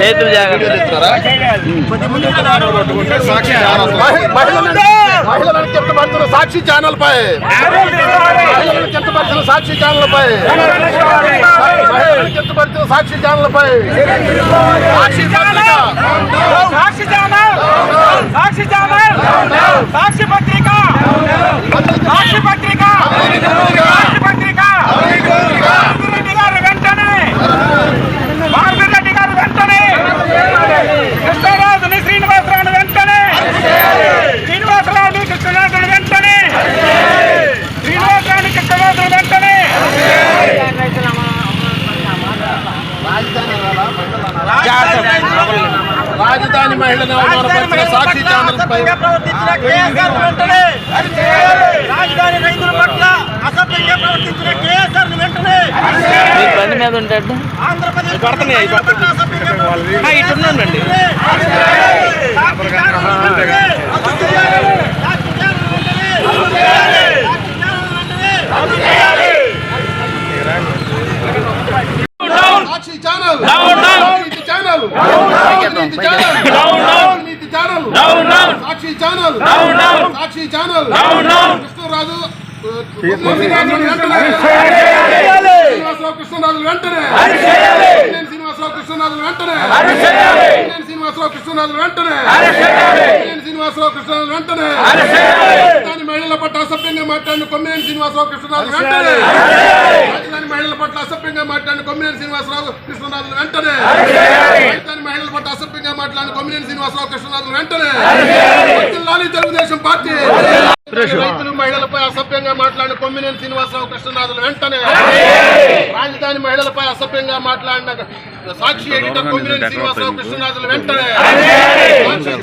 చేతులు మహిళలను కించపరుస్తున్న సాక్షి ఛానల్ పై మహిళలను కించపరుస్తున్న సాక్షి ఛానల్ పై మహిళలను సాక్షి ఛానల్. పై సాక్షి సాక్షి ఛానల్. సాక్షి ఛానల్. సాక్షి రాజధాని మహిళను అవమానపరిచిన సాక్షి ఛానల్ పై ప్రవర్తించిన కేఎస్ఆర్ వెంటనే రాజధాని రైతుల పట్ల అసభ్యంగా ప్రవర్తించిన కేఎస్ఆర్ వెంటనే మీరు బండి మీద ఉంటాడు Andhra Pradesh ఇటున్నానండి Sakshi channel channel Sakshi channel Sakshi channel Krishnaraju Srinivasa Rao Krishnaraju వెంటనే. శ్రీనివాసరావు కృష్ణరాజు వెంటనే. శ్రీనివాసరావు కృష్ణరాజు వెంటనే. శ్రీనివాసరావు కృష్ణరాజు వెంటనే. మహిళల పట్ల అసభ్యంగా మాట్లాడిన కొమ్మినేని శ్రీనివాసరావు కృష్ణరాజు వెంటనే. రాజధాని మహిళల పట్ల అసభ్యంగా మాట్లాడిన కొమ్మినేని శ్రీనివాసరావు కృష్ణరాజు వెంటనే. రాజధాని మహిళల పట్ల అసభ్యంగా మాట్లాడిన కొమ్మినేని శ్రీనివాసరావు కృష్ణరాజు వెంటనే. తెలుగుదేశం పార్టీ. రైతులు మహిళలపై అసభ్యంగా మాట్లాడిన కొమ్మినేని శ్రీనివాసరావు కృష్ణరాజులు వెంటనే. రాజధాని మహిళలపై అసభ్యంగా మాట్లాడిన సాక్షి ఎడిటర్ కొమ్మినేని శ్రీనివాసరావు కృష్ణరాజులు వెంటనే. సాక్షి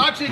సాక్షి